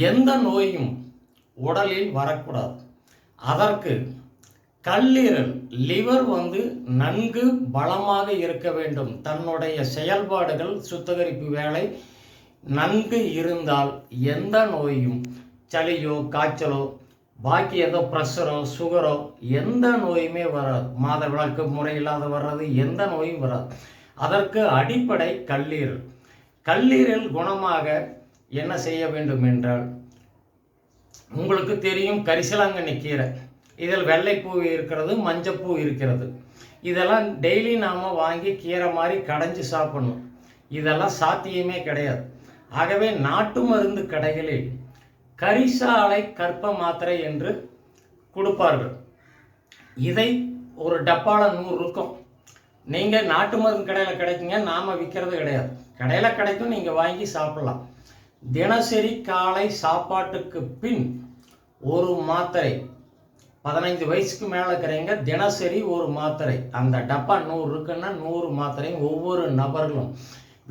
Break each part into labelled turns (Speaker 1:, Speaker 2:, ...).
Speaker 1: எந்த நோயும் உடலில் வரக்கூடாது. அதற்கு கல்லீரல் லிவர் வந்து நன்கு பலமாக இருக்க வேண்டும். தன்னுடைய செயல்பாடுகள் சுத்திகரிப்பு வேலை நன்கு இருந்தால் எந்த நோயும் சளியோ காய்ச்சலோ பாக்கி ஏதோ ப்ரெஷரோ சுகரோ எந்த நோயுமே வராது. மாத விளக்கு முறையில்லாத வர்றது எந்த நோயும் வராது. அதற்கு அடிப்படை கல்லீரல். கல்லீரல் குணமாக என்ன செய்ய வேண்டும் என்றால் உங்களுக்கு தெரியும் கரிசலாங்கண்ணி கீரை. இதில் வெள்ளைப்பூ இருக்கிறது மஞ்சப்பூ இருக்கிறது. இதெல்லாம் டெய்லி நாம் வாங்கி கீரை மாதிரி கடைஞ்சி சாப்பிடணும். இதெல்லாம் சாத்தியமே கிடையாது. ஆகவே நாட்டு மருந்து கடைகளில் கரிசாலை கற்ப மாத்திரை என்று கொடுப்பார்கள். இதை ஒரு டப்பாவில் நூறு இருக்கும். நீங்கள் நாட்டு மருந்து கடையில் கிடைக்குங்க நாம் விற்கிறது கிடையாது. கடையில் கிடைக்கும் நீங்கள் வாங்கி சாப்பிடலாம். தினசரி காலை சாப்பாட்டுக்கு பின் ஒரு மாத்திரை. பதினைந்து வயசுக்கு மேலே இருக்கிறவங்க தினசரி ஒரு மாத்திரை. அந்த டப்பா நூறு இருக்குன்னா நூறு மாத்திரையும் ஒவ்வொரு நபர்களும்.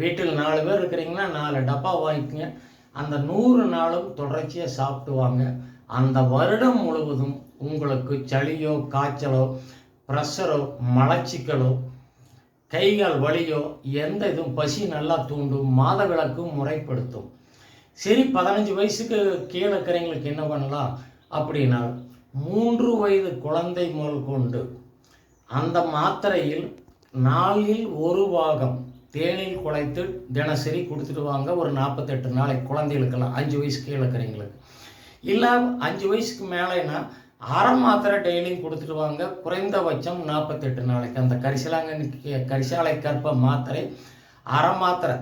Speaker 1: வீட்டில் நாலு பேர் இருக்கிறீங்கன்னா நாலு டப்பா வாங்கிக்கோங்க. அந்த நூறு நாளும் தொடர்ச்சியாக சாப்பிட்டு வாங்க அந்த வருடம் முழுவதும் உங்களுக்கு சளியோ காய்ச்சலோ ப்ரெஷரோ மலச்சிக்கலோ கைகால் வலியோ எந்த இதுவும் பசி நல்லா தூண்டும் மாதவிளக்கும் முறைப்படுத்தும். சரி பதினஞ்சு வயசுக்கு கீழே இருக்கிறவங்களுக்கு என்ன பண்ணலாம்? அப்படின்னா மூன்று வயது குழந்தை முதல் கொண்டு அந்த மாத்திரையில் நாளில் ஒரு பாகம் தேனில் குழைத்து தினசரி கொடுத்துட்டு வாங்க. ஒரு நாற்பத்தெட்டு நாளைக்கு குழந்தைகளுக்கெல்லாம் அஞ்சு வயசு கீழே இருக்கிறவங்களுக்கு. இல்லை அஞ்சு வயசுக்கு மேலேனா அரை மாத்திரை டெய்லியும் கொடுத்துட்டு வாங்க. குறைந்தபட்சம் நாற்பத்தெட்டு நாளைக்கு. அந்த கரிசலாங்கண்ணி கரிசாலை கற்ப மாத்திரை அரை மாத்திரை.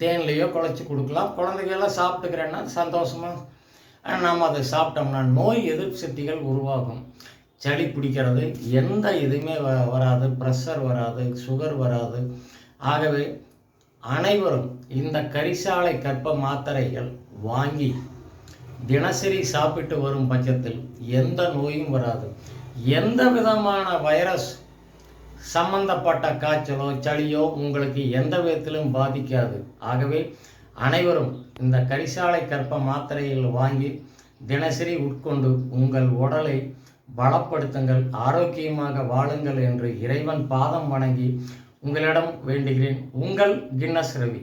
Speaker 1: தேன்லேயோ குழச்சி கொடுக்கலாம். குழந்தைகள்லாம் சாப்பிட்டுக்கிறேன்னா சந்தோஷமாக நாம் அதை சாப்பிட்டோம்னா நோய் எதிர்ப்பு சக்திகள் உருவாகும். சளி பிடிக்கிறது எந்த இதுவுமே வ வராது. ப்ரெஷர் வராது சுகர் வராது. ஆகவே அனைவரும் இந்த கரிசாலை கற்ப மாத்திரைகள் வாங்கி தினசரி சாப்பிட்டு வரும் பட்சத்தில் எந்த நோயும் வராது. எந்த விதமான வைரஸ் சம்பந்தப்பட்ட காய்ச்சலோ சளியோ உங்களுக்கு எந்த விதத்திலும் பாதிக்காது. ஆகவே அனைவரும் இந்த கரிசாலை கற்ப மாத்திரைகள் வாங்கி தினசரி உட்கொண்டு உங்கள் உடலை பலப்படுத்துங்கள் ஆரோக்கியமாக வாழுங்கள் என்று இறைவன் பாதம் வணங்கி உங்களிடம் வேண்டுகிறேன். உங்கள் கின்னஸ் ரவி.